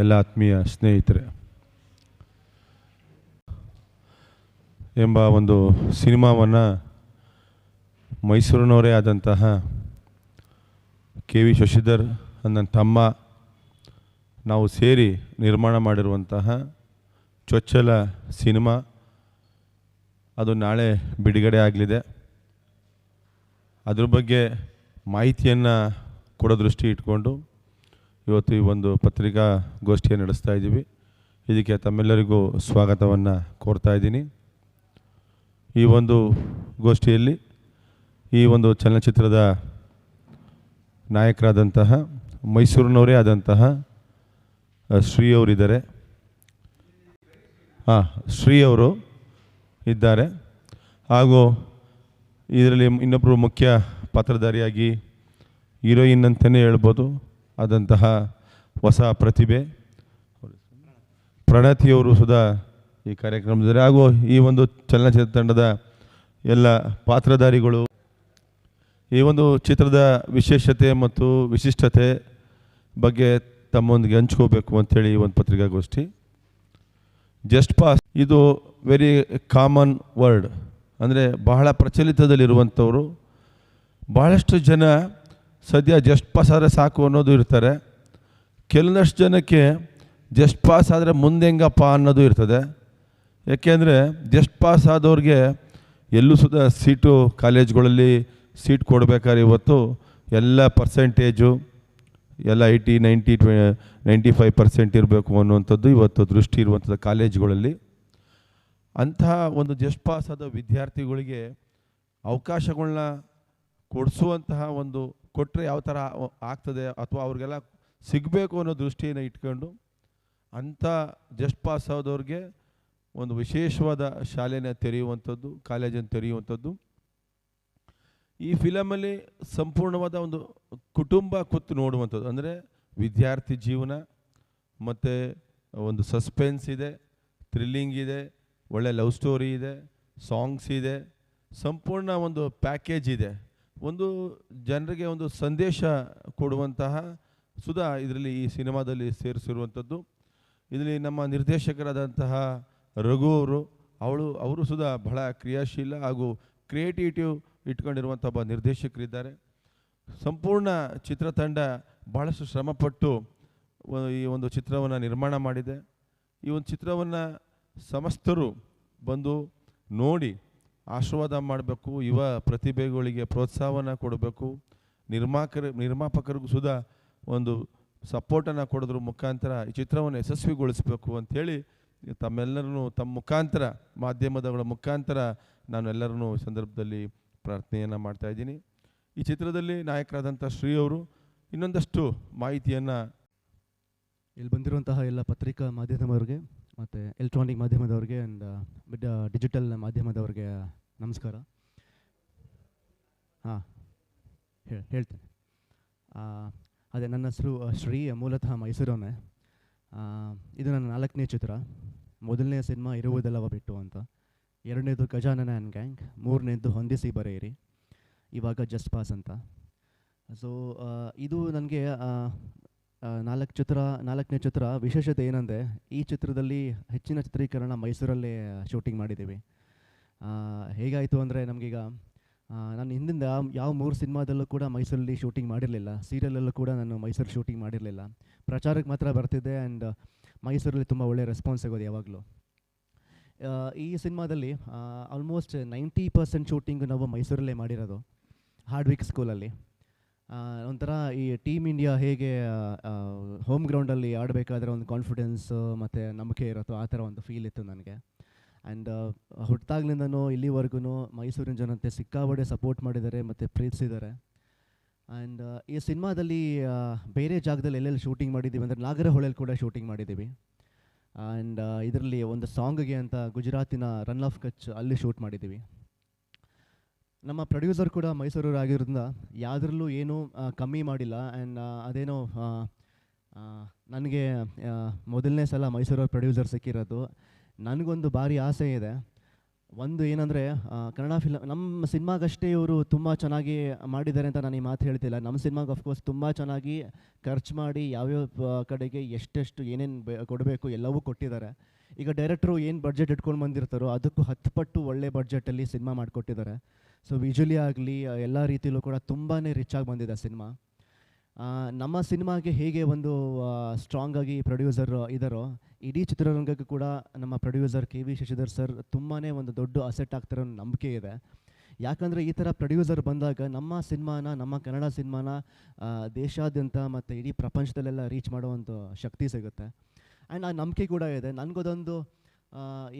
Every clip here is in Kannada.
ಎಲ್ಲ ಆತ್ಮೀಯ ಸ್ನೇಹಿತರೆ, ಎಂಬ ಒಂದು ಸಿನಿಮಾವನ್ನು ಮೈಸೂರಿನವರೇ ಆದಂತಹ ಕೆ ವಿ ಶಶಿಧರ್ ನನ್ನ ತಮ್ಮ ನಾವು ಸೇರಿ ನಿರ್ಮಾಣ ಮಾಡಿರುವಂತಹ ಚೊಚ್ಚಲ ಸಿನಿಮಾ, ಅದು ನಾಳೆ ಬಿಡುಗಡೆ ಆಗಲಿದೆ. ಅದ್ರ ಬಗ್ಗೆ ಮಾಹಿತಿಯನ್ನು ಕೊಡೋ ದೃಷ್ಟಿ ಇಟ್ಕೊಂಡು ಇವತ್ತು ಈ ಒಂದು ಪತ್ರಿಕಾ ಗೋಷ್ಠಿಯನ್ನು ನಡೆಸ್ತಾ ಇದ್ದೀವಿ. ಇದಕ್ಕೆ ತಮ್ಮೆಲ್ಲರಿಗೂ ಸ್ವಾಗತವನ್ನು ಕೋರ್ತಾ ಇದ್ದೀನಿ. ಈ ಒಂದು ಗೋಷ್ಠಿಯಲ್ಲಿ ಈ ಒಂದು ಚಲನಚಿತ್ರದ ನಾಯಕರಾದಂತಹ, ಮೈಸೂರಿನವರೇ ಆದಂತಹ ಶ್ರೀಯವರಿದ್ದಾರೆ. ಹಾಂ ಶ್ರೀಯವರು ಇದ್ದಾರೆ. ಹಾಗೂ ಇದರಲ್ಲಿ ಇನ್ನೊಬ್ಬರು ಮುಖ್ಯ ಪಾತ್ರಧಾರಿಯಾಗಿ ಹೀರೋಯಿನ್ ಅಂತಲೇ ಹೇಳ್ಬೋದು. ಆದಂತಹ ಹೊಸ ಪ್ರತಿಭೆ. ಪ್ರಣತಿಯವರು ಸುಧಾ ಈ ಕಾರ್ಯಕ್ರಮದಲ್ಲಿ ಹಾಗೂ ಈ ಒಂದು ಚಲನಚಿತ್ರ ತಂಡದ ಎಲ್ಲ ಪಾತ್ರಧಾರಿಗಳು. ಈ ಒಂದು ಚಿತ್ರದ ವಿಶೇಷತೆ ಮತ್ತು ವಿಶಿಷ್ಟತೆ ಬಗ್ಗೆ ತಮ್ಮೊಂದಿಗೆ ಹಂಚ್ಕೋಬೇಕು ಅಂಥೇಳಿ ಈ ಒಂದು ಪತ್ರಿಕಾಗೋಷ್ಠಿ. Just pass. ಇದು ವೆರಿ ಕಾಮನ್ ವರ್ಡ್ ಅಂದರೆ ಬಹಳ ಪ್ರಚಲಿತದಲ್ಲಿರುವಂಥವರು. ಬಹಳಷ್ಟು ಜನ ಸದ್ಯ ಜಸ್ಟ್ ಪಾಸ್ ಆದರೆ ಸಾಕು ಅನ್ನೋದು ಇರ್ತಾರೆ ಕೆಲವಷ್ಟು ಜನಕ್ಕೆ ಜಸ್ಟ್ ಪಾಸ್ ಆದರೆ ಮುಂದೆ ಹೆಂಗಪ್ಪ ಅನ್ನೋದು ಇರ್ತದೆ. ಯಾಕೆಂದರೆ ಜಸ್ಟ್ ಪಾಸ್ ಆದವ್ರಿಗೆ ಎಲ್ಲೂ ಸುದ ಸೀಟು ಕಾಲೇಜ್ಗಳಲ್ಲಿ ಸೀಟ್ ಕೊಡಬೇಕಾದ್ರೆ ಇವತ್ತು ಎಲ್ಲ ಪರ್ಸೆಂಟೇಜು ಎಲ್ಲ ಏಯ್ಟಿ, ನೈಂಟಿ, ಟ್ವೆ, ನೈಂಟಿ ಫೈವ್ ಪರ್ಸೆಂಟ್ ಇರಬೇಕು ಅನ್ನುವಂಥದ್ದು ಇವತ್ತು ದೃಷ್ಟಿ ಇರುವಂಥದ್ದು ಕಾಲೇಜುಗಳಲ್ಲಿ. ಅಂತಹ ಒಂದು ಜಸ್ಟ್ ಪಾಸ್ ಆದ ವಿದ್ಯಾರ್ಥಿಗಳಿಗೆ ಅವಕಾಶಗಳನ್ನ ಕೊಡಿಸುವಂತಹ ಒಂದು ಕೊಟ್ಟರೆ ಯಾವ ಥರ ಆಗ್ತದೆ ಅಥವಾ ಅವ್ರಿಗೆಲ್ಲ ಸಿಗಬೇಕು ಅನ್ನೋ ದೃಷ್ಟಿಯನ್ನು ಇಟ್ಕೊಂಡು ಅಂಥ ಜಸ್ಟ್ ಪಾಸ್ ಆದವ್ರಿಗೆ ಒಂದು ವಿಶೇಷವಾದ ಶಾಲೆನ ತೆರೆಯುವಂಥದ್ದು, ಕಾಲೇಜನ್ನು ತೆರೆಯುವಂಥದ್ದು. ಈ ಫಿಲಮಲ್ಲಿ ಸಂಪೂರ್ಣವಾದ ಒಂದು ಕುಟುಂಬ ಕೂತು ನೋಡುವಂಥದ್ದು. ಅಂದರೆ ವಿದ್ಯಾರ್ಥಿ ಜೀವನ, ಮತ್ತು ಒಂದು ಸಸ್ಪೆನ್ಸ್ ಇದೆ, ಥ್ರಿಲ್ಲಿಂಗ್ ಇದೆ, ಒಳ್ಳೆ ಲವ್ ಸ್ಟೋರಿ ಇದೆ, ಸಾಂಗ್ಸ್ ಇದೆ, ಸಂಪೂರ್ಣ ಒಂದು ಪ್ಯಾಕೇಜ್ ಇದೆ. ಒಂದು ಜನರಿಗೆ ಒಂದು ಸಂದೇಶ ಕೊಡುವಂತಹ ಸುಧಾ ಇದರಲ್ಲಿ ಈ ಸಿನಿಮಾದಲ್ಲಿ ಸೇರಿಸಿರುವಂಥದ್ದು. ಇದರಲ್ಲಿ ನಮ್ಮ ನಿರ್ದೇಶಕರಾದಂತಹ ರಘು ಅವರು, ಅವಳು, ಅವರು ಸುಧಾ ಬಹಳ ಕ್ರಿಯಾಶೀಲ ಹಾಗೂ ಕ್ರಿಯೇಟಿವಿಟಿವ್ ಇಟ್ಕೊಂಡಿರುವಂಥ ಒಬ್ಬ ನಿರ್ದೇಶಕರಿದ್ದಾರೆ. ಸಂಪೂರ್ಣ ಚಿತ್ರತಂಡ ಭಾಳಷ್ಟು ಶ್ರಮಪಟ್ಟು ಈ ಒಂದು ಚಿತ್ರವನ್ನು ನಿರ್ಮಾಣ ಮಾಡಿದೆ. ಈ ಒಂದು ಚಿತ್ರವನ್ನು ಸಮಸ್ತರು ಬಂದು ನೋಡಿ ಆಶೀರ್ವಾದ ಮಾಡಬೇಕು, ಯುವ ಪ್ರತಿಭೆಗಳಿಗೆ ಪ್ರೋತ್ಸಾಹವನ್ನು ಕೊಡಬೇಕು. ನಿರ್ಮಾಕರ, ನಿರ್ಮಾಪಕರಿಗೂ ಸುದಾ ಒಂದು ಸಪೋರ್ಟನ್ನು ಕೊಡೋದ್ರ ಮುಖಾಂತರ ಈ ಚಿತ್ರವನ್ನು ಯಶಸ್ವಿಗೊಳಿಸಬೇಕು ಅಂಥೇಳಿ ತಮ್ಮೆಲ್ಲರನ್ನು ತಮ್ಮ ಮುಖಾಂತರ ಮಾಧ್ಯಮದಗಳ ಮುಖಾಂತರ ನಾನು ಎಲ್ಲರನ್ನೂ ಈ ಸಂದರ್ಭದಲ್ಲಿ ಪ್ರಾರ್ಥನೆಯನ್ನು ಮಾಡ್ತಾ ಇದ್ದೀನಿ. ಈ ಚಿತ್ರದಲ್ಲಿ ನಾಯಕರಾದಂಥ ಶ್ರೀ ಅವರು ಇನ್ನೊಂದಷ್ಟು ಮಾಹಿತಿಯನ್ನು ಇಲ್ಲಿ ಬಂದಿರುವಂತಹ ಎಲ್ಲ ಪತ್ರಿಕಾ ಮಾಧ್ಯಮದವ್ರಿಗೆ ಮತ್ತು ಎಲೆಕ್ಟ್ರಾನಿಕ್ ಮಾಧ್ಯಮದವ್ರಿಗೆ ಆ್ಯಂಡ್ ಡಿಜಿಟಲ್ ಮಾಧ್ಯಮದವ್ರಿಗೆ ನಮಸ್ಕಾರ. ಹಾಂ ಹೇಳಿ ಹೇಳ್ತೇನೆ. ಅದೇ ನನ್ನ ಹೆಸರು ಶ್ರೀ ಮೂಲತಃ ಮೈಸೂರವನೇ ಇದು ನನ್ನ ನಾಲ್ಕನೇ ಚಿತ್ರ. ಮೊದಲನೇ ಸಿನಿಮಾ ಇರುವುದಲ್ಲವ ಬಿಟ್ಟು ಅಂತ. ಎರಡನೇದು ಗಜಾನನ ಆ್ಯಂಡ್ ಗ್ಯಾಂಗ್. ಮೂರನೇದು ಹೊಂದಿಸಿ ಬರೆಯಿರಿ. ಇವಾಗ ಜಸ್ಟ್ ಪಾಸ್ ಅಂತ. ಸೊ ಇದು ನನಗೆ ನಾಲ್ಕು ಚಿತ್ರ, ನಾಲ್ಕನೇ ಚಿತ್ರ ವಿಶೇಷತೆ ಏನಂದರೆ ಈ ಚಿತ್ರದಲ್ಲಿ ಹೆಚ್ಚಿನ ಚಿತ್ರೀಕರಣ ಮೈಸೂರಲ್ಲೇ ಶೂಟಿಂಗ್ ಮಾಡಿದ್ದೀವಿ. ಹೇಗಾಯಿತು ಅಂದರೆ ನಮಗೀಗ ನಾನು ಹಿಂದಿಂದ ಯಾವ ಮೂರು ಸಿನಿಮಾದಲ್ಲೂ ಕೂಡ ಮೈಸೂರಲ್ಲಿ ಶೂಟಿಂಗ್ ಮಾಡಿರಲಿಲ್ಲ. ಸೀರಿಯಲಲ್ಲೂ ಕೂಡ ನಾನು ಮೈಸೂರು ಶೂಟಿಂಗ್ ಮಾಡಿರಲಿಲ್ಲ. ಪ್ರಚಾರಕ್ಕೆ ಮಾತ್ರ ಬರ್ತಿದ್ದೆ ಆ್ಯಂಡ್ ಮೈಸೂರಲ್ಲಿ ತುಂಬ ಒಳ್ಳೆಯ ರೆಸ್ಪಾನ್ಸ್ ಆಗೋದು ಯಾವಾಗಲೂ. ಈ ಸಿನಿಮಾದಲ್ಲಿ ಆಲ್ಮೋಸ್ಟ್ ನೈಂಟಿ ಪರ್ಸೆಂಟ್ ಶೂಟಿಂಗು ನಾವು ಮೈಸೂರಲ್ಲೇ ಮಾಡಿರೋದು. ಹಾರ್ಡ್ವಿಕ್ ಸ್ಕೂಲಲ್ಲಿ ಒಂಥರ ಈ ಟೀಮ್ ಇಂಡಿಯಾ ಹೇಗೆ ಹೋಮ್ ಗ್ರೌಂಡಲ್ಲಿ ಆಡಬೇಕಾದ್ರೆ ಒಂದು ಕಾನ್ಫಿಡೆನ್ಸ್ ಮತ್ತು ನಂಬಿಕೆ ಇರುತ್ತೋ ಆ ಥರ ಒಂದು ಫೀಲ್ ಇತ್ತು ನನಗೆ. ಆ್ಯಂಡ್ ಹುಟ್ಟಾಗ್ಲಿಂದನೂ ಇಲ್ಲಿವರೆಗೂ ಮೈಸೂರಿನ ಜನತೆ ಸಿಕ್ಕಾಬಡೆ ಸಪೋರ್ಟ್ ಮಾಡಿದ್ದಾರೆ ಮತ್ತು ಪ್ರೀತಿಸಿದ್ದಾರೆ. ಆ್ಯಂಡ್ ಈ ಸಿನಿಮಾದಲ್ಲಿ ಬೇರೆ ಜಾಗದಲ್ಲಿ ಎಲ್ಲೆಲ್ಲಿ ಶೂಟಿಂಗ್ ಮಾಡಿದ್ದೀವಿ ಅಂದರೆ ನಾಗರಹೊಳೆಯಲ್ಲಿ ಕೂಡ ಶೂಟಿಂಗ್ ಮಾಡಿದ್ದೀವಿ. ಆ್ಯಂಡ್ ಇದರಲ್ಲಿ ಒಂದು ಸಾಂಗ್ಗೆ ಅಂತ ಗುಜರಾತಿನ ರನ್ ಆಫ್ ಕಚ್ ಅಲ್ಲಿ ಶೂಟ್ ಮಾಡಿದ್ದೀವಿ. ನಮ್ಮ ಪ್ರೊಡ್ಯೂಸರ್ ಕೂಡ ಮೈಸೂರವ್ರು ಆಗಿರೋದ್ರಿಂದ ಯಾವುದ್ರಲ್ಲೂ ಏನೂ ಕಮ್ಮಿ ಮಾಡಿಲ್ಲ. ಆ್ಯಂಡ್ ಅದೇನೋ ನನಗೆ ಮೊದಲನೇ ಸಲ ಮೈಸೂರವ್ರ ಪ್ರೊಡ್ಯೂಸರ್ ಸಿಕ್ಕಿರೋದು. ನನಗೊಂದು ಭಾರಿ ಆಸೆ ಇದೆ. ಒಂದು ಏನಂದರೆ ಕನ್ನಡ ಫಿಲಮ್ ನಮ್ಮ ಸಿನಿಮಾಗಷ್ಟೇ ಇವರು ತುಂಬ ಚೆನ್ನಾಗಿ ಮಾಡಿದ್ದಾರೆ ಅಂತ ನಾನು ಈ ಮಾತು ಹೇಳ್ತಿಲ್ಲ. ನಮ್ಮ ಸಿನಿಮಾಗೆ ಅಫ್ಕೋರ್ಸ್ ತುಂಬ ಚೆನ್ನಾಗಿ ಖರ್ಚು ಮಾಡಿ ಯಾವ್ಯಾವ ಕಡೆಗೆ ಎಷ್ಟೆಷ್ಟು ಏನೇನು ಕೊಡಬೇಕು ಎಲ್ಲವೂ ಕೊಟ್ಟಿದ್ದಾರೆ. ಈಗ ಡೈರೆಕ್ಟ್ರು ಏನು ಬಡ್ಜೆಟ್ ಇಟ್ಕೊಂಡು ಬಂದಿರ್ತಾರೋ ಅದಕ್ಕೂ ಹತ್ತು ಪಟ್ಟು ಒಳ್ಳೆ ಬಡ್ಜೆಟಲ್ಲಿ ಸಿನಿಮಾ ಮಾಡಿಕೊಟ್ಟಿದ್ದಾರೆ. ಸೊ ವಿಜುಲಿ ಆಗಲಿ ಎಲ್ಲ ರೀತಿಯಲ್ಲೂ ಕೂಡ ತುಂಬಾ ರಿಚ್ ಆಗಿ ಬಂದಿದೆ ಸಿನಿಮಾ. ನಮ್ಮ ಸಿನಿಮಾಗೆ ಹೇಗೆ ಒಂದು ಸ್ಟ್ರಾಂಗ್ ಆಗಿ ಪ್ರೊಡ್ಯೂಸರ್ ಇದ್ದಾರೋ ಇಡೀ ಚಿತ್ರರಂಗಕ್ಕೆ ಕೂಡ ನಮ್ಮ producer K V Shashidhar sir ತುಂಬಾ ಒಂದು ದೊಡ್ಡ ಅಸೆಟ್ ಆಗ್ತಿರೋ ನಂಬಿಕೆ ಇದೆ. ಯಾಕಂದರೆ ಈ ಥರ ಪ್ರೊಡ್ಯೂಸರ್ ಬಂದಾಗ ನಮ್ಮ ಸಿನಿಮಾನ, ನಮ್ಮ ಕನ್ನಡ ಸಿನಿಮಾನ ದೇಶಾದ್ಯಂತ ಮತ್ತು ಇಡೀ ಪ್ರಪಂಚದಲ್ಲೆಲ್ಲ ರೀಚ್ ಮಾಡೋ ಒಂದು ಶಕ್ತಿ ಸಿಗುತ್ತೆ. ಆ್ಯಂಡ್ ಆ ನಂಬಿಕೆ ಕೂಡ ಇದೆ. ನನಗದೊಂದು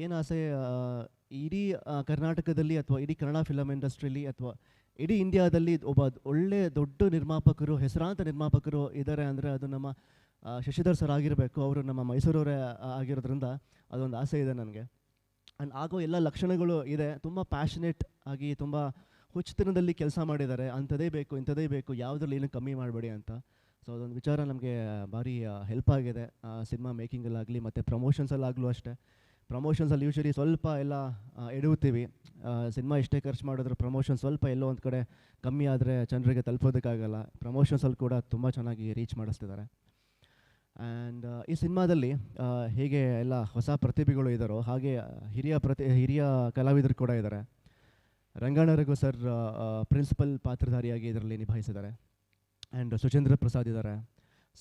ಏನು ಆಸೆ ಇಡೀ ಕರ್ನಾಟಕದಲ್ಲಿ ಅಥವಾ ಇಡೀ ಕನ್ನಡ ಫಿಲಮ್ ಇಂಡಸ್ಟ್ರಿಲಿ ಅಥವಾ ಇಡೀ ಇಂಡಿಯಾದಲ್ಲಿ ಒಬ್ಬ ಒಳ್ಳೆ ದೊಡ್ಡ ನಿರ್ಮಾಪಕರು, ಹೆಸರಾಂತ ನಿರ್ಮಾಪಕರು ಇದ್ದಾರೆ ಅಂದರೆ ಅದು ನಮ್ಮ ಶಶಿಧರ್ ಸರ್ ಆಗಿರಬೇಕು. ಅವರು ನಮ್ಮ ಮೈಸೂರವರೇ ಆಗಿರೋದ್ರಿಂದ ಅದೊಂದು ಆಸೆ ಇದೆ ನನಗೆ. ಆ್ಯಂಡ್ ಆಗೋ ಎಲ್ಲ ಲಕ್ಷಣಗಳು ಇದೆ. ತುಂಬ ಪ್ಯಾಷನೇಟ್ ಆಗಿ, ತುಂಬ ಹುಚ್ಚತನದಲ್ಲಿ ಕೆಲಸ ಮಾಡಿದ್ದಾರೆ. ಅಂಥದೇ ಬೇಕು, ಇಂಥದೇ ಬೇಕು. ಯಾವುದ್ರಲ್ಲಿ ಏನು ಕಮ್ಮಿ ಮಾಡಬೇಡಿ ಅಂತ. ಸೊ ಅದೊಂದು ವಿಚಾರ ನಮಗೆ ಭಾರಿ ಹೆಲ್ಪ್ ಆಗಿದೆ. ಸಿನಿಮಾ ಮೇಕಿಂಗಲ್ಲಾಗಲಿ ಮತ್ತು ಪ್ರಮೋಷನ್ಸಲ್ಲಾಗಲೂ ಅಷ್ಟೇ. ಪ್ರಮೋಷನ್ಸಲ್ಲಿ ಯೂಶ್ವಲಿ ಸ್ವಲ್ಪ ಎಲ್ಲ ಎಡುತ್ತೀವಿ ಸಿನಿಮಾ ಇಷ್ಟೇ ಖರ್ಚು ಮಾಡಿದ್ರೆ ಪ್ರಮೋಷನ್ ಸ್ವಲ್ಪ ಎಲ್ಲೋ ಒಂದು ಕಡೆ ಕಮ್ಮಿ ಆದರೆ ಜನರಿಗೆ ತಲುಪೋದಕ್ಕಾಗಲ್ಲ. ಪ್ರಮೋಷನ್ಸಲ್ಲಿ ಕೂಡ ತುಂಬ ಚೆನ್ನಾಗಿ ರೀಚ್ ಮಾಡಿಸ್ತಿದ್ದಾರೆ. ಆ್ಯಂಡ್ ಈ ಸಿನಿಮಾದಲ್ಲಿ ಹೇಗೆ ಎಲ್ಲ ಹೊಸ ಪ್ರತಿಭೆಗಳು ಇದ್ದಾರೋ ಹಾಗೆ ಹಿರಿಯ ಪ್ರತಿ, ಹಿರಿಯ ಕಲಾವಿದರು ಕೂಡ ಇದ್ದಾರೆ ರಂಗಣ್ಣ ರಘು ಸರ್ ಪ್ರಿನ್ಸಿಪಲ್ ಪಾತ್ರಧಾರಿಯಾಗಿ ಇದರಲ್ಲಿ ನಿಭಾಯಿಸಿದ್ದಾರೆ. ಆ್ಯಂಡ್ ಸುಚೇಂದ್ರ ಪ್ರಸಾದ್ ಇದ್ದಾರೆ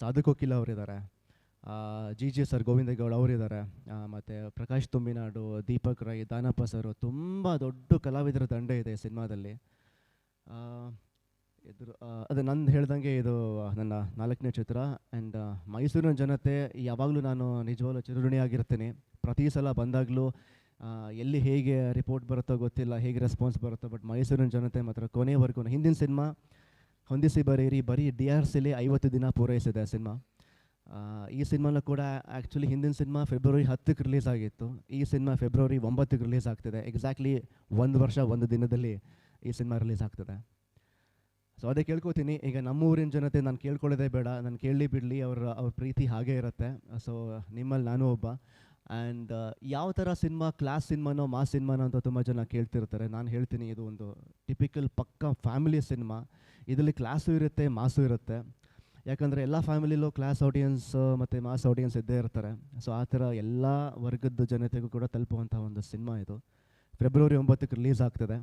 ಸಾಧು ಕೋಕಿಲ ಅವರಿದ್ದಾರೆ ಜಿ ಜಿ ಸರ್ ಗೋವಿಂದಗೌಡ ಅವರಿದ್ದಾರೆ. ಮತ್ತು ಪ್ರಕಾಶ್ ತುಂಬಿನಾಡು, ದೀಪಕ್ ರೈ, ದಾನಪ್ಪ ಸರ್ ತುಂಬ ದೊಡ್ಡ ಕಲಾವಿದರ ತಂಡ ಇದೆ ಸಿನಿಮಾದಲ್ಲಿ. ಎದುರು ಅದು ನಂದು ಹೇಳ್ದಂಗೆ ಇದು ನನ್ನ ನಾಲ್ಕನೇ ಚಿತ್ರ. ಆ್ಯಂಡ್ ಮೈಸೂರಿನ ಜನತೆ ಯಾವಾಗಲೂ ನಾನು ನಿಜವಾಗ್ಲೂ ಚಿರಋಣಿಯಾಗಿರ್ತೀನಿ. ಪ್ರತಿ ಸಲ ಬಂದಾಗಲೂ ಎಲ್ಲಿ ಹೇಗೆ ರಿಪೋರ್ಟ್ ಬರುತ್ತೋ ಗೊತ್ತಿಲ್ಲ, ಹೇಗೆ ರೆಸ್ಪಾನ್ಸ್ ಬರುತ್ತೋ, ಬಟ್ ಮೈಸೂರಿನ ಜನತೆ ಮಾತ್ರ ಕೊನೆವರೆಗೂ, ಹಿಂದಿನ ಸಿನಿಮಾ, ಹೊಂದಿಸಿ ಬರೀರಿ, ಬರೀ ಡಿ ಆರ್ ಸಿಲಿ ಐವತ್ತು ದಿನ ಪೂರೈಸಿದೆ ಸಿನಿಮಾ. ಈ ಸಿನಿಮಾನ ಕೂಡ ಆ್ಯಕ್ಚುಲಿ ಹಿಂದಿನ ಸಿನಿಮಾ ಫೆಬ್ರವರಿ ಹತ್ತಕ್ಕೆ ರಿಲೀಸ್ ಆಗಿತ್ತು. ಈ ಸಿನಿಮಾ ಫೆಬ್ರವರಿ ಒಂಬತ್ತಕ್ಕೆ ರಿಲೀಸ್ ಆಗ್ತಿದೆ. ಎಕ್ಸಾಕ್ಟ್ಲಿ ಒಂದು ವರ್ಷ, ಒಂದು ದಿನದಲ್ಲಿ ಈ ಸಿನಿಮಾ ರಿಲೀಸ್ ಆಗ್ತದೆ. ಸೊ ಅದೇ ಕೇಳ್ಕೊತೀನಿ. ಈಗ ನಮ್ಮ ಊರಿನ ಜನತೆ ನಾನು ಕೇಳ್ಕೊಳ್ಳೋದೇ ಬೇಡ. ನಾನು ಕೇಳಲಿ ಬಿಡಲಿ, ಅವ್ರ ಅವ್ರ ಪ್ರೀತಿ ಹಾಗೇ ಇರುತ್ತೆ. ಸೊ ನಿಮ್ಮಲ್ಲಿ ನಾನು ಒಬ್ಬ. ಆ್ಯಂಡ್ ಯಾವ ಥರ ಸಿನಿಮಾ ಕ್ಲಾಸ್ ಸಿನಿಮಾನೋ ಮಾಸ್ ಸಿನಿಮಾನೋ ಅಂತ ತುಂಬ ಜನ ಕೇಳ್ತಿರ್ತಾರೆ. ನಾನು ಹೇಳ್ತೀನಿ, ಇದು ಒಂದು ಟಿಪಿಕಲ್ ಪಕ್ಕ ಫ್ಯಾಮಿಲಿ ಸಿನಿಮಾ. ಇದರಲ್ಲಿ ಕ್ಲಾಸು ಇರುತ್ತೆ ಮಾಸು ಇರುತ್ತೆ. ಯಾಕಂದರೆ ಎಲ್ಲ ಫ್ಯಾಮಿಲಿಲೂ ಕ್ಲಾಸ್ ಆಡಿಯನ್ಸ್ ಮತ್ತು ಮಾಸ್ ಆಡಿಯನ್ಸ್ ಇದ್ದೇ ಇರ್ತಾರೆ. ಸೊ ಆ ಥರ ಎಲ್ಲ ವರ್ಗದ ಜನತೆಗೂ ಕೂಡ ತಲುಪುವಂಥ ಒಂದು ಸಿನಿಮಾ ಇದು. ಫೆಬ್ರವರಿ ಒಂಬತ್ತಕ್ಕೆ ರಿಲೀಸ್ ಆಗ್ತದೆ.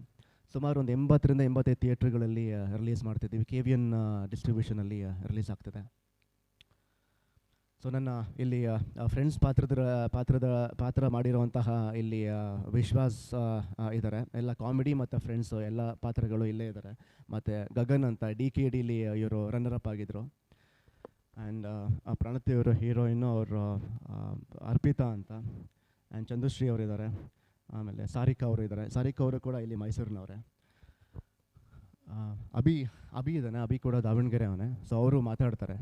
ಸುಮಾರು ಒಂದು ಎಂಬತ್ತರಿಂದ ಎಂಬತ್ತೈದು ಥಿಯೇಟ್ರ್ಗಳಲ್ಲಿ ರಿಲೀಸ್ ಮಾಡ್ತಿದ್ದೀವಿ. ಕೆ ವಿ ಎನ್ ಡಿಸ್ಟ್ರಿಬ್ಯೂಷನಲ್ಲಿ ರಿಲೀಸ್ ಆಗ್ತದೆ. ಸೊ ನನ್ನ ಇಲ್ಲಿ ಫ್ರೆಂಡ್ಸ್ ಪಾತ್ರದ ಪಾತ್ರದ, ಪಾತ್ರ ಮಾಡಿರುವಂತಹ ಇಲ್ಲಿ ವಿಶ್ವಾಸ್ ಇದ್ದಾರೆ ಎಲ್ಲ ಕಾಮಿಡಿ ಮತ್ತು ಫ್ರೆಂಡ್ಸು ಎಲ್ಲ ಪಾತ್ರಗಳು ಇಲ್ಲೇ ಇದ್ದಾರೆ ಮತ್ತು ಗಗನ್ ಅಂತ ಡಿ ಕೆ ಡಿಲಿ ಇವರು ರನ್ನರ್ ಅಪ್ ಆಗಿದ್ದರು ಆ್ಯಂಡ್ ಪ್ರಣತಿ ಅವರು ಹೀರೋಯಿನ್ನು ಅವರು ಅರ್ಪಿತಾ ಅಂತ. ಆ್ಯಂಡ್ ಚಂದುಶ್ರೀ ಅವರಿದ್ದಾರೆ. ಆಮೇಲೆ ಸಾರಿಕಾ ಅವರು ಇದ್ದಾರೆ. ಸಾರಿಕಾ ಅವರು ಕೂಡ ಇಲ್ಲಿ ಮೈಸೂರಿನವರೇ. ಅಭಿ ಅಭಿ ಇದ್ದಾನೆ. ಅಭಿ ಕೂಡ ದಾವಣಗೆರೆ ಅವನೇ. ಸೊ ಅವರು ಮಾತಾಡ್ತಾರೆ.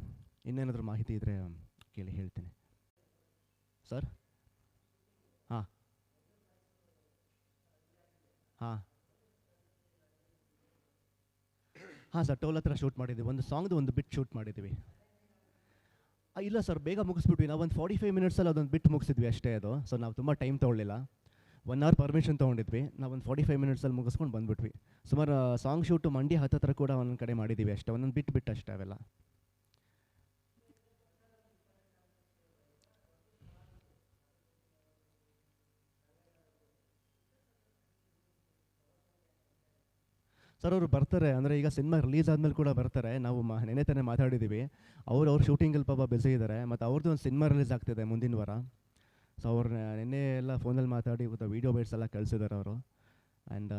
ಇನ್ನೇನಾದರೂ ಮಾಹಿತಿ ಇದ್ದರೆ ಕೇಳಿ ಹೇಳ್ತೀನಿ. ಸರ್ ಹಾಂ. ಹಾಂ. ಹಾಂ, ಸರ್. ಟೋಲ್ ಹತ್ರ ಶೂಟ್ ಮಾಡಿದ್ದೀವಿ ಒಂದು ಸಾಂಗ್ದು ಒಂದು ಬಿಟ್ ಶೂಟ್ ಮಾಡಿದ್ದೀವಿ ಇಲ್ಲ ಸರ್, ಬೇಗ ಮುಗಿಸ್ಬಿಟ್ವಿ. ನಾವು ಒಂದು ಫಾರ್ಟಿ ಫೈವ್ ಮಿನಿಟ್ಸಲ್ಲಿ ಅದೊಂದು ಬಿಟ್ಟು ಮುಗಿಸಿದ್ವಿ ಅಷ್ಟೇ ಅದು. ಸೊ ನಾವು ತುಂಬ ಟೈಮ್ ತೊಗೊಳ್ಳಿಲ್ಲ. ಒನ್ ಅವರ್ ಪರ್ಮಿಷನ್ ತೊಗೊಂಡಿದ್ವಿ. ನಾವು ಒಂದು ಫಾರ್ಟಿ ಫೈವ್ ಮಿನಿಟ್ಸಲ್ಲಿ ಮುಗಿಸ್ಕೊಂಡು ಬಂದ್ಬಿಟ್ವಿ. ಸುಮಾರು ಸಾಂಗ್ ಶೂಟು ಮಂಡಿ ಹತ್ತತ್ರ ಕೂಡ ಒಂದೊಂದು ಕಡೆ ಮಾಡಿದ್ದೀವಿ ಅಷ್ಟೇ. ಒಂದೊಂದು ಬಿಟ್ಟು ಬಿಟ್ಟು ಅಷ್ಟೇ ಅವೆಲ್ಲ. ಸರ್ ಅವರು ಬರ್ತಾರೆ, ಅಂದರೆ ಈಗ ಸಿನಿಮಾ ರಿಲೀಸ್ ಆದಮೇಲೆ ಕೂಡ ಬರ್ತಾರೆ. ನಾವು ಮ ನೆನೆ ತಾನೇ ಮಾತಾಡಿದ್ದೀವಿ ಅವ್ರು ಅವ್ರ ಶೂಟಿಂಗಲ್ಲಿ ಪಾಪ ಬ್ಯುಸಿ ಇದ್ದಾರೆ ಮತ್ತು ಅವ್ರದ್ದು ಒಂದು ಸಿನಿಮಾ ರಿಲೀಸ್ ಆಗ್ತಿದೆ ಮುಂದಿನ ವಾರ. ಸೊ ಅವ್ರನ್ನ ನಿನ್ನೆ ಎಲ್ಲ ಫೋನಲ್ಲಿ ಮಾತಾಡಿ ಇವತ್ತು ವೀಡಿಯೋ ಬೈಟ್ಸ್ ಎಲ್ಲ ಕಳಿಸಿದ್ದಾರೆ ಅವರು. ಆ್ಯಂಡ್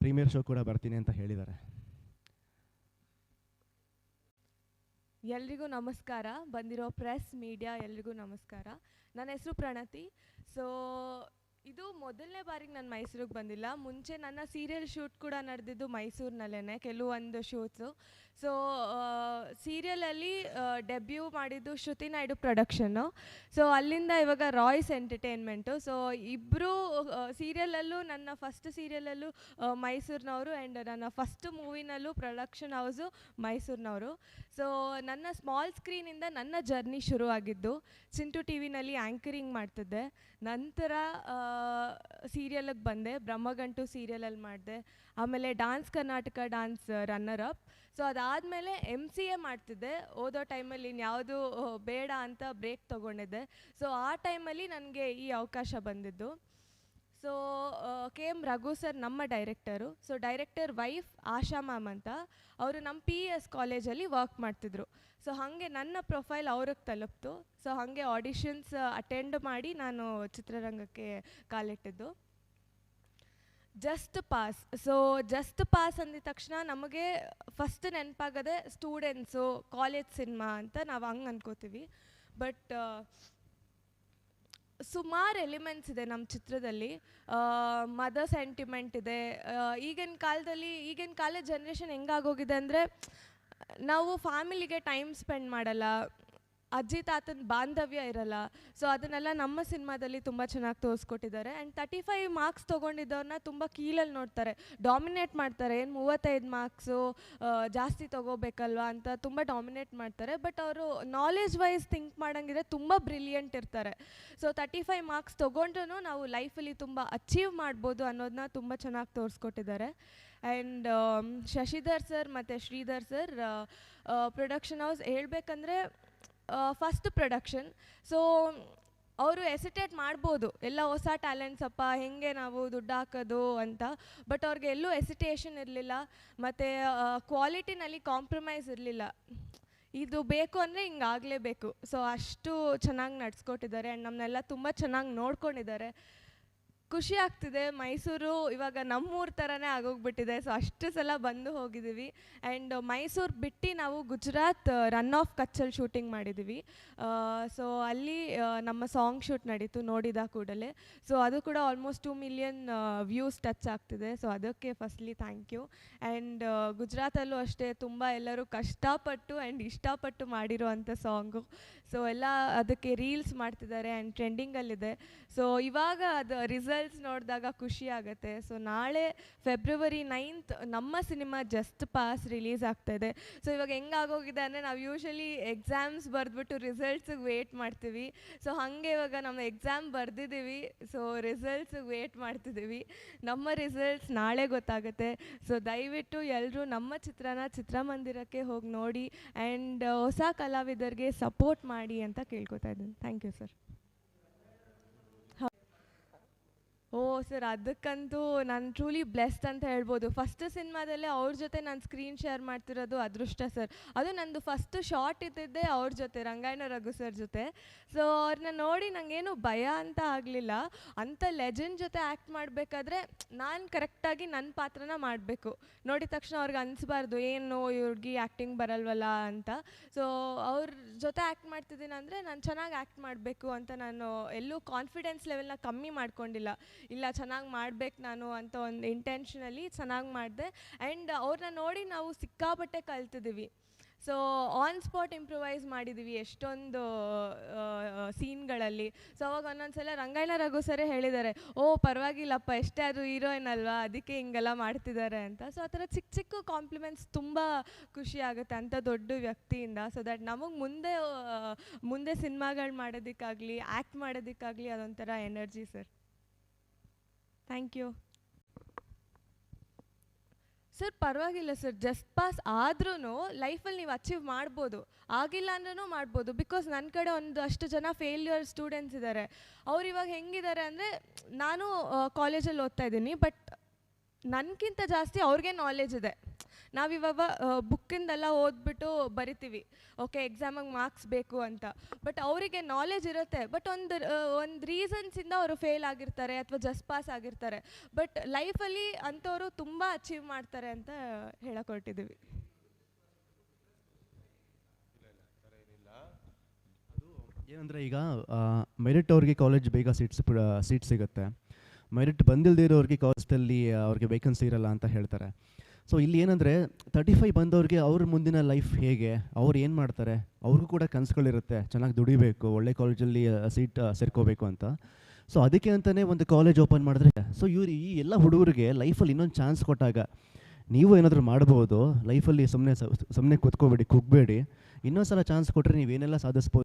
ಪ್ರೀಮಿಯರ್ ಶೋ ಕೂಡ ಬರ್ತೀನಿ ಅಂತ ಹೇಳಿದ್ದಾರೆ ಎಲ್ರಿಗೂ ನಮಸ್ಕಾರ. ಬಂದಿರೋ ಪ್ರೆಸ್ ಮೀಡಿಯಾ ಎಲ್ರಿಗೂ ನಮಸ್ಕಾರ. ನನ್ನ ಹೆಸರು ಪ್ರಣತಿ. ಸೊ ಇದು ಮೊದಲನೇ ಬಾರಿಗೆ ನಾನು ಮೈಸೂರಿಗೆ ಬಂದಿಲ್ಲ. ಮುಂಚೆ ನನ್ನ ಸೀರಿಯಲ್ ಶೂಟ್ ಕೂಡ ನಡೆದಿದ್ದು ಮೈಸೂರಿನಲ್ಲೇ ಕೆಲವೊಂದು ಶೂಟ್ಸು ಸೊ ಸೀರಿಯಲಲ್ಲಿ ಡೆಬ್ಯೂ ಮಾಡಿದ್ದು ಶ್ರುತಿ ನಾಯ್ಡು ಪ್ರೊಡಕ್ಷನ್ನು ಸೊ ಅಲ್ಲಿಂದ ಇವಾಗ ರಾಯ್ಸ್ ಎಂಟರ್ಟೈನ್ಮೆಂಟು ಸೊ ಇಬ್ಬರು ಸೀರಿಯಲಲ್ಲೂ ನನ್ನ ಫಸ್ಟ್ ಸೀರಿಯಲಲ್ಲೂ ಮೈಸೂರಿನವರು ಆ್ಯಂಡ್ ನನ್ನ ಫಸ್ಟ್ ಮೂವಿನಲ್ಲೂ ಪ್ರೊಡಕ್ಷನ್ ಹೌಸು ಮೈಸೂರಿನವರು. ಸೊ ನನ್ನ ಸ್ಮಾಲ್ ಸ್ಕ್ರೀನಿಂದ ನನ್ನ ಜರ್ನಿ ಶುರುವಾಗಿದ್ದು, ಚಿಂಟು ಟಿ ವಿನಲ್ಲಿ ಆ್ಯಂಕರಿಂಗ್ ಮಾಡ್ತಿದ್ದೆ. ನಂತರ ಸೀರಿಯಲಿಗೆ ಬಂದೆ, ಬ್ರಹ್ಮಗಂಟು ಸೀರಿಯಲಲ್ಲಿ ಮಾಡಿದೆ. ಆಮೇಲೆ dance Karnataka dance runner up so ಅದಾದಮೇಲೆ ಎಂ ಸಿ ಎ ಮಾಡ್ತಿದ್ದೆ. ಓದೋ ಟೈಮಲ್ಲಿ ಇನ್ಯಾವುದು, ಬೇಡ ಅಂತ ಬ್ರೇಕ್ ತೊಗೊಂಡಿದ್ದೆ. ಸೊ ಆ ಟೈಮಲ್ಲಿ ನನಗೆ ಈ ಅವಕಾಶ ಬಂದಿದ್ದು. So K M Raghu sir ನಮ್ಮ director so director wife Asha ma'am ಅಂತ ಅವರು ನಮ್ಮ ಪಿ ಎಸ್ ಕಾಲೇಜಲ್ಲಿ ವರ್ಕ್ ಮಾಡ್ತಿದ್ರು. ಸೊ ಹಾಗೆ ನನ್ನ ಪ್ರೊಫೈಲ್ ಅವ್ರಿಗೆ ತಲುಪ್ತು. ಸೊ ಹಾಗೆ ಆಡಿಷನ್ಸ್ ಅಟೆಂಡ್ ಮಾಡಿ ನಾನು ಚಿತ್ರರಂಗಕ್ಕೆ ಕಾಲಿಟ್ಟಿದ್ದು just pass so just pass ಅಂದಿದ ತಕ್ಷಣ ನಮಗೆ ಫಸ್ಟ್ ನೆನಪಾಗದೆ ಸ್ಟೂಡೆಂಟ್ಸು ಕಾಲೇಜ್ ಸಿನಿಮಾ ಅಂತ ನಾವು ಹಂಗೆ ಅನ್ಕೋತೀವಿ. ಬಟ್ ಸುಮಾರು ಎಲಿಮೆಂಟ್ಸ್ ಇದೆ ನಮ್ಮ ಚಿತ್ರದಲ್ಲಿ. ಮದರ್ ಸೆಂಟಿಮೆಂಟ್ ಇದೆ. ಈಗಿನ ಕಾಲದಲ್ಲಿ, ಈಗಿನ ಕಾಲದ ಜನ್ರೇಷನ್ ಹೆಂಗಾಗೋಗಿದೆ ಅಂದರೆ, ನಾವು ಫ್ಯಾಮಿಲಿಗೆ ಟೈಮ್ ಸ್ಪೆಂಡ್ ಮಾಡಲ್ಲ. ಅಜ್ಜಿ ತಾತನ ಬಾಂಧವ್ಯ ಇರಲ್ಲ. ಸೊ ಅದನ್ನೆಲ್ಲ ನಮ್ಮ ಸಿನಿಮಾದಲ್ಲಿ ತುಂಬ ಚೆನ್ನಾಗಿ ತೋರಿಸ್ಕೊಟ್ಟಿದ್ದಾರೆ. ಆ್ಯಂಡ್ ತರ್ಟಿ ಫೈವ್ ಮಾರ್ಕ್ಸ್ ತೊಗೊಂಡಿದ್ದವ್ರನ್ನ ತುಂಬ ಕೀಳಲ್ಲಿ ನೋಡ್ತಾರೆ. ಡಾಮಿನೇಟ್ ಮಾಡ್ತಾರೆ. ಏನು ಮೂವತ್ತೈದು ಮಾರ್ಕ್ಸು ಜಾಸ್ತಿ ತೊಗೋಬೇಕಲ್ವಾ ಅಂತ ತುಂಬ ಡಾಮಿನೇಟ್ ಮಾಡ್ತಾರೆ. ಬಟ್ ಅವರು ನಾಲೆಜ್ ವೈಸ್ ಥಿಂಕ್ ಮಾಡೋಂಗಿದ್ರೆ ತುಂಬ ಬ್ರಿಲಿಯಂಟ್ ಇರ್ತಾರೆ. ಸೊ ತರ್ಟಿ ಫೈವ್ ಮಾರ್ಕ್ಸ್ ತೊಗೊಂಡ್ರೂ ನಾವು ಲೈಫಲ್ಲಿ ತುಂಬ ಅಚೀವ್ ಮಾಡ್ಬೋದು ಅನ್ನೋದನ್ನ ತುಂಬ ಚೆನ್ನಾಗಿ ತೋರಿಸ್ಕೊಟ್ಟಿದ್ದಾರೆ. ಆ್ಯಂಡ್ ಶಶಿಧರ್ ಸರ್ ಮತ್ತು ಶ್ರೀಧರ್ ಸರ್ ಪ್ರೊಡಕ್ಷನ್ ಹೌಸ್ ಹೇಳ್ಬೇಕಂದ್ರೆ ಫಸ್ಟ್ ಪ್ರೊಡಕ್ಷನ್ ಸೊ ಅವರು ಎಸಿಟೇಟ್ ಮಾಡ್ಬೋದು. ಎಲ್ಲ ಹೊಸ ಟ್ಯಾಲೆಂಟ್ಸ್ ಅಪ್ಪ, ಹೆಂಗೆ ನಾವು ದುಡ್ಡು ಹಾಕೋದು ಅಂತ. ಬಟ್ ಅವ್ರಿಗೆ ಎಲ್ಲೂ ಎಸಿಟೇಷನ್ ಇರಲಿಲ್ಲ. ಮತ್ತು ಕ್ವಾಲಿಟಿನಲ್ಲಿ ಕಾಂಪ್ರಮೈಸ್ ಇರಲಿಲ್ಲ. ಇದು ಬೇಕು ಅಂದರೆ ಹಿಂಗೆ ಆಗಲೇಬೇಕು. ಸೊ ಅಷ್ಟು ಚೆನ್ನಾಗಿ ನಡ್ಸ್ಕೊಟ್ಟಿದ್ದಾರೆ. ಆ್ಯಂಡ್ ನಮ್ಮನ್ನೆಲ್ಲ ತುಂಬ ಚೆನ್ನಾಗಿ ನೋಡ್ಕೊಂಡಿದ್ದಾರೆ. ಖುಷಿ ಆಗ್ತಿದೆ. ಮೈಸೂರು ಇವಾಗ ನಮ್ಮೂರ ಥರನೇ ಆಗೋಗ್ಬಿಟ್ಟಿದೆ. ಸೊ ಅಷ್ಟು ಸಲ ಬಂದು ಹೋಗಿದ್ದೀವಿ. ಆ್ಯಂಡ್ ಮೈಸೂರು ಬಿಟ್ಟು ನಾವು ಗುಜರಾತ್ ರನ್ ಆಫ್ ಕಚ್ಚಲ್ ಶೂಟಿಂಗ್ ಮಾಡಿದ್ದೀವಿ. ಸೊ ಅಲ್ಲಿ ನಮ್ಮ ಸಾಂಗ್ ಶೂಟ್ ನಡೀತು ನೋಡಿದ ಕೂಡಲೇ. ಸೊ ಅದು ಕೂಡ almost two million views touch ಆಗ್ತಿದೆ. ಸೊ ಅದಕ್ಕೆ ಫಸ್ಟ್ಲಿ ಥ್ಯಾಂಕ್ ಯು ಆ್ಯಂಡ್ ಗುಜರಾತಲ್ಲೂ ಅಷ್ಟೇ ತುಂಬ ಎಲ್ಲರೂ ಕಷ್ಟಪಟ್ಟು ಆ್ಯಂಡ್ ಇಷ್ಟಪಟ್ಟು ಮಾಡಿರುವಂಥ ಸಾಂಗು ಸೊ ಎಲ್ಲ ಅದಕ್ಕೆ ರೀಲ್ಸ್ ಮಾಡ್ತಿದ್ದಾರೆ ಆ್ಯಂಡ್ ಟ್ರೆಂಡಿಂಗಲ್ಲಿದೆ ಸೊ ಇವಾಗ ಅದು ರಿಸಲ್ಟ್ಸ್ ನೋಡಿದಾಗ ಖುಷಿ ಆಗುತ್ತೆ. ಸೊ ನಾಳೆ ಫೆಬ್ರವರಿ ನೈನ್ತ್ ನಮ್ಮ ಸಿನಿಮಾ ಜಸ್ಟ್ ಪಾಸ್ ರಿಲೀಸ್ ಆಗ್ತಾ ಇದೆ. ಸೊ ಇವಾಗ ಹೆಂಗಾಗೋಗಿದೆ ಅಂದರೆ ನಾವು ಯೂಶಲಿ ಎಕ್ಸಾಮ್ಸ್ ಬರೆದ್ಬಿಟ್ಟು ರಿಸಲ್ಟ್ಸಿಗೆ ವೇಟ್ ಮಾಡ್ತೀವಿ. ಸೊ ಹಾಗೆ ಇವಾಗ ನಮ್ಮ ಎಕ್ಸಾಮ್ ಬರೆದಿದ್ದೀವಿ. ಸೊ ರಿಸಲ್ಟ್ಸಿಗೆ ವೇಟ್ ಮಾಡ್ತಿದ್ದೀವಿ. ನಮ್ಮ ರಿಸಲ್ಟ್ಸ್ ನಾಳೆ ಗೊತ್ತಾಗುತ್ತೆ. ಸೊ ದಯವಿಟ್ಟು ಎಲ್ಲರೂ ನಮ್ಮ ಚಿತ್ರನ ಚಿತ್ರಮಂದಿರಕ್ಕೆ ಹೋಗಿ ನೋಡಿ ಆ್ಯಂಡ್ ಹೊಸ ಕಲಾವಿದರಿಗೆ ಸಪೋರ್ಟ್ ಮಾಡಿ ಅಂತ ಕೇಳ್ಕೊತಾ ಇದ್ದೀನಿ. Thank you sir oh, sir, ಅದಕ್ಕಂತೂ ನಾನು ಟ್ರೂಲಿ ಬ್ಲೆಸ್ಡ್ ಅಂತ ಹೇಳ್ಬೋದು. ಫಸ್ಟ್ ಸಿನಿಮಾದಲ್ಲೇ ಅವ್ರ ಜೊತೆ ನಾನು ಸ್ಕ್ರೀನ್ ಶೇರ್ ಮಾಡ್ತಿರೋದು ಅದೃಷ್ಟ, ಸರ್. ಅದು ನಂದು ಫಸ್ಟ್ ಶಾರ್ಟ್ ಇದ್ದಿದ್ದೆ ಅವ್ರ ಜೊತೆ, ರಂಗಾಯಣ ರಘು ಸರ್ ಜೊತೆ. ಸೊ ಅವ್ರನ್ನ ನೋಡಿ ನನಗೇನು ಭಯ ಅಂತ ಆಗಲಿಲ್ಲ. ಅಂಥ ಲೆಜೆಂಡ್ ಜೊತೆ ಆ್ಯಕ್ಟ್ ಮಾಡಬೇಕಾದ್ರೆ ನಾನು ಕರೆಕ್ಟಾಗಿ ನನ್ನ ಪಾತ್ರನ ಮಾಡಬೇಕು. ನೋಡಿದ ತಕ್ಷಣ ಅವ್ರಿಗೆ ಅನಿಸ್ಬಾರ್ದು, ಏನು ಇವ್ರಿಗೆ ಆ್ಯಕ್ಟಿಂಗ್ ಬರಲ್ವಲ್ಲ ಅಂತ. ಸೊ ಅವ್ರ ಜೊತೆ ಆ್ಯಕ್ಟ್ ಮಾಡ್ತಿದ್ದೀನಿ ಅಂದರೆ ನಾನು ಚೆನ್ನಾಗಿ ಆ್ಯಕ್ಟ್ ಮಾಡಬೇಕು ಅಂತ ನಾನು ಎಲ್ಲೂ ಕಾನ್ಫಿಡೆನ್ಸ್ ಲೆವೆಲ್ನ ಕಮ್ಮಿ ಮಾಡ್ಕೊಂಡಿಲ್ಲ. ಇಲ್ಲ, ಚೆನ್ನಾಗಿ ಮಾಡ್ಬೇಕು ನಾನು ಅಂತ ಒಂದು ಇಂಟೆನ್ಷನಲ್ಲಿ ಚೆನ್ನಾಗಿ ಮಾಡಿದೆ. ಆ್ಯಂಡ್ ಅವ್ರನ್ನ ನೋಡಿ ನಾವು ಸಿಕ್ಕಾಪಟ್ಟೆ ಕಲ್ತಿದ್ದೀವಿ ಸೊ ಆನ್ ಸ್ಪಾಟ್ ಇಂಪ್ರೂವೈಸ್ ಮಾಡಿದ್ದೀವಿ ಎಷ್ಟೊಂದು ಸೀನ್ಗಳಲ್ಲಿ. ಸೊ ಅವಾಗ ಒಂದೊಂದು ಸಲ ರಂಗಾಯಣ ರಘು ಸರೇ ಹೇಳಿದ್ದಾರೆ, ಓ, ಪರವಾಗಿಲ್ಲಪ್ಪ, ಎಷ್ಟೇ ಅದು ಹೀರೋಯಿನ್ ಅಲ್ವಾ, ಅದಕ್ಕೆ ಹಿಂಗೆಲ್ಲ ಮಾಡ್ತಿದ್ದಾರೆ ಅಂತ. ಸೊ ಆ ಥರ ಚಿಕ್ಕ ಚಿಕ್ಕ ಕಾಂಪ್ಲಿಮೆಂಟ್ಸ್ ತುಂಬ ಖುಷಿ ಆಗುತ್ತೆ ಅಂಥ ದೊಡ್ಡ ವ್ಯಕ್ತಿಯಿಂದ. ಸೊ ದಟ್ ನಮಗೆ ಮುಂದೆ ಮುಂದೆ ಸಿನಿಮಾಗಳು ಮಾಡೋದಕ್ಕಾಗಲಿ ಆ್ಯಕ್ಟ್ ಮಾಡೋದಕ್ಕಾಗಲಿ ಅದೊಂಥರ energy sir thank you sir ಪರವಾಗಿಲ್ಲ ಸರ್ ಜಸ್ಟ್ ಪಾಸ್ ಆದ್ರೂ ಲೈಫಲ್ಲಿ ನೀವು ಅಚೀವ್ ಮಾಡ್ಬೋದು. ಆಗಿಲ್ಲ ಅಂದ್ರೂ ಮಾಡ್ಬೋದು. ಬಿಕಾಸ್ ನನ್ನ ಕಡೆ ಒಂದು ಅಷ್ಟು ಜನ ಫೇಲ್ಯೂರ್ ಸ್ಟೂಡೆಂಟ್ಸ್ ಇದ್ದಾರೆ ಅವ್ರು ಇವಾಗ ಹೆಂಗಿದ್ದಾರೆ ಅಂದರೆ, ನಾನು ಕಾಲೇಜಲ್ಲಿ ಓದ್ತಾ ಇದ್ದೀನಿ ಬಟ್ ನನಗಿಂತ ಜಾಸ್ತಿ ಅವ್ರಿಗೆ ನಾಲೆಜ್ ಇದೆ. ನಾವಿವಾಗ ಬುಕ್ಕಿಂದೆಲ್ಲ ಓದ್ಬಿಟ್ಟು ಬರಿತೀವಿ. ಓಕೆ ಎಕ್ಸಾಮಿಗೆ ಮಾರ್ಕ್ಸ್ ಬೇಕು ಅಂತ. ಬಟ್ ಅವರಿಗೆ ನಾಲೆಜ್ ಇರುತ್ತೆ. ಬಟ್ ಒಂದು ಒಂದು ರೀಸನ್ಸಿಂದ ಅವರು ಫೇಲ್ ಆಗಿರ್ತಾರೆ ಅಥವಾ ಜಸ್ಟ್ ಪಾಸ್ ಆಗಿರ್ತಾರೆ. ಬಟ್ ಲೈಫಲ್ಲಿ ಅಂಥವರು ತುಂಬ ಅಚೀವ್ ಮಾಡ್ತಾರೆ ಅಂತ ಹೇಳಕೊಟ್ಟಿದ್ದೀವಿ. ಏನಂದರೆ ಈಗ ಮೆರಿಟ್ ಅವ್ರಿಗೆ ಕಾಲೇಜ್ ಬೇಗ ಸೀಟ್ಸ್ ಸೀಟ್ ಸಿಗುತ್ತೆ. ಮೆರಿಟ್ ಬಂದಿಲ್ಲದೆ ಇರೋರಿಗೆ ಕಾಲೇಜಲ್ಲಿ ಅವ್ರಿಗೆ ವೇಕೆನ್ಸಿ ಇರಲ್ಲ ಅಂತ ಹೇಳ್ತಾರೆ. ಸೊ ಇಲ್ಲಿ ಏನಂದರೆ ತರ್ಟಿ ಫೈವ್ ಬಂದವ್ರಿಗೆ ಅವ್ರ ಮುಂದಿನ ಲೈಫ್ ಹೇಗೆ? ಅವ್ರು ಏನು ಮಾಡ್ತಾರೆ? ಅವ್ರಿಗೂ ಕೂಡ ಕನಸುಗಳಿರುತ್ತೆ. ಚೆನ್ನಾಗಿ ದುಡಿಬೇಕು, ಒಳ್ಳೆ ಕಾಲೇಜಲ್ಲಿ ಸೀಟ್ ಸೇರ್ಕೋಬೇಕು ಅಂತ. ಸೊ ಅದಕ್ಕೆ ಅಂತಲೇ ಒಂದು ಕಾಲೇಜ್ ಓಪನ್ ಮಾಡಿದ್ರೆ ಸೊ ಇವ್ರು ಈ ಎಲ್ಲ ಹುಡುಗರಿಗೆ ಲೈಫಲ್ಲಿ ಇನ್ನೊಂದು ಚಾನ್ಸ್ ಕೊಟ್ಟಾಗ ನೀವು ಏನಾದರೂ ಮಾಡ್ಬೋದು ಲೈಫಲ್ಲಿ ಸುಮ್ಮನೆ ಸುಮ್ಮನೆ ಕೂತ್ಕೋಬೇಡಿ, ಕುಗ್ಬೇಡಿ. ಇನ್ನೊಂದು ಸಲ ಚಾನ್ಸ್ ಕೊಟ್ಟರೆ ನೀವೇನೆಲ್ಲ ಸಾಧಿಸ್ಬೋದು?